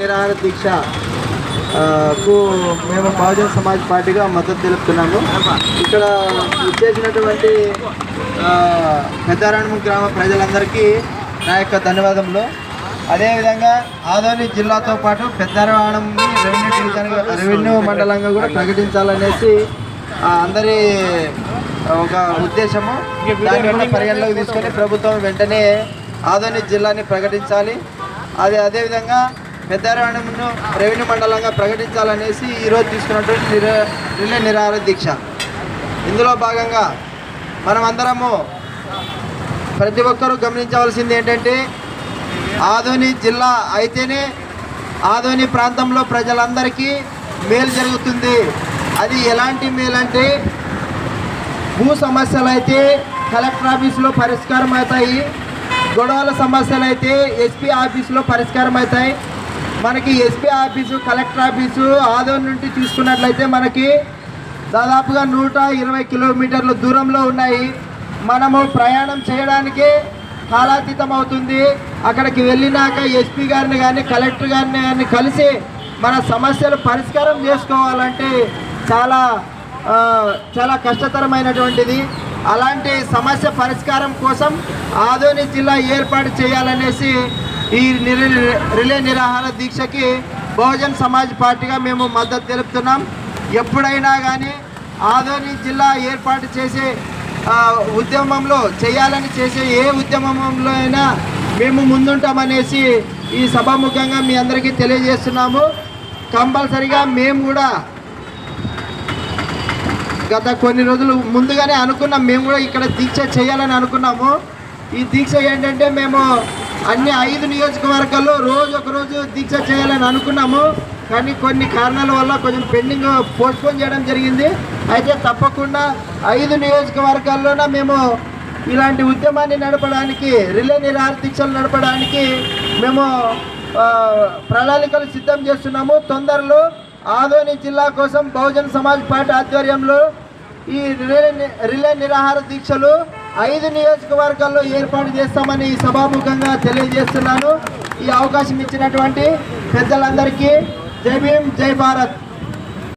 నిరాహార దీక్ష కు మేము బహుజన్ సమాజ్ పార్టీగా మద్దతు తెలుపుతున్నాము. ఇక్కడ ఇచ్చేసినటువంటి పెద్దారాయణ గ్రామ ప్రజలందరికీ నా యొక్క ధన్యవాదములు. అదేవిధంగా ఆదోని జిల్లాతో పాటు పెద్దరావణంని రెవెన్యూ రెవెన్యూ మండలంగా కూడా ప్రకటించాలనేసి అందరి ఒక ఉద్దేశము. దాన్ని కూడా పరిగణలోకి తీసుకొని ప్రభుత్వం వెంటనే ఆదోని జిల్లాని ప్రకటించాలి. అది అదేవిధంగా పెద్దారాయణమును రెవెన్యూ మండలంగా ప్రకటించాలనేసి ఈరోజు తీసుకున్నటువంటి నిర రిలే నిరాహార దీక్ష. ఇందులో భాగంగా మనం అందరము ప్రతి ఒక్కరూ గమనించవలసింది ఏంటంటే ఆదోని జిల్లా అయితేనే ఆదోని ప్రాంతంలో ప్రజలందరికీ మేలు జరుగుతుంది. అది ఎలాంటి మేలు అంటే భూ సమస్యలు అయితే కలెక్టర్ ఆఫీసులో పరిష్కారం అవుతాయి గొడవల సమస్యలు అయితే ఎస్పీ ఆఫీసులో పరిష్కారం అవుతాయి మనకి SP office collector office Adoni నుండి తీసుకున్నట్లయితే మనకి దాదాపుగా నూట ఇరవై కిలోమీటర్ల దూరంలో ఉన్నాయి. మనము ప్రయాణం చేయడానికి కాలాతీతం అవుతుంది. అక్కడికి వెళ్ళినాక ఎస్పీ గారిని కానీ కలెక్టర్ గారిని కానీ కలిసి మన సమస్యలు పరిష్కారం చేసుకోవాలంటే చాలా చాలా కష్టతరమైనటువంటిది. అలాంటి సమస్య పరిష్కారం కోసం ఆదోని జిల్లా ఏర్పాటు చేయాలనేసి ఈ రిలే నిరాహార దీక్షకి బహుజన్ సమాజ్ పార్టీగా మేము మద్దతు తెలుపుతున్నాం. ఎప్పుడైనా కానీ ఆదోని జిల్లా ఏర్పాటు చేసే ఉద్యమంలో చేయాలని చేసే ఏ ఉద్యమంలో అయినా మేము ముందుంటామనేసి ఈ సభాముఖంగా మీ అందరికీ తెలియజేస్తున్నాము. కంపల్సరిగా మేము కూడా గత కొన్ని రోజులు ముందుగానే అనుకున్నాం మేము కూడా ఇక్కడ దీక్ష చేయాలని అనుకున్నాము. ఈ దీక్ష ఏంటంటే మేము అన్ని ఐదు నియోజకవర్గాల్లో రోజు ఒకరోజు దీక్ష చేయాలని అనుకున్నాము. కానీ కొన్ని కారణాల వల్ల కొంచెం పెండింగ్ పోస్ట్పోన్ చేయడం జరిగింది. అయితే తప్పకుండా ఐదు నియోజకవర్గాల్లోన మేము ఇలాంటి ఉద్యమాన్ని నడపడానికి రిలే నిరాహార దీక్షలు నడపడానికి మేము ప్రణాళికలు సిద్ధం చేస్తున్నాము. తొందరలో ఆదోని జిల్లా కోసం బహుజన్ సమాజ్ పార్టీ ఆధ్వర్యంలో ఈ రిలే రిలే నిరాహార దీక్షలు ఐదు నియోజకవర్గాల్లో ఏర్పాటు చేస్తామని ఈ సభాముఖంగా తెలియజేస్తున్నాను. ఈ అవకాశం ఇచ్చినటువంటి పెద్దలందరికీ జై భీమ్ జై భారత్.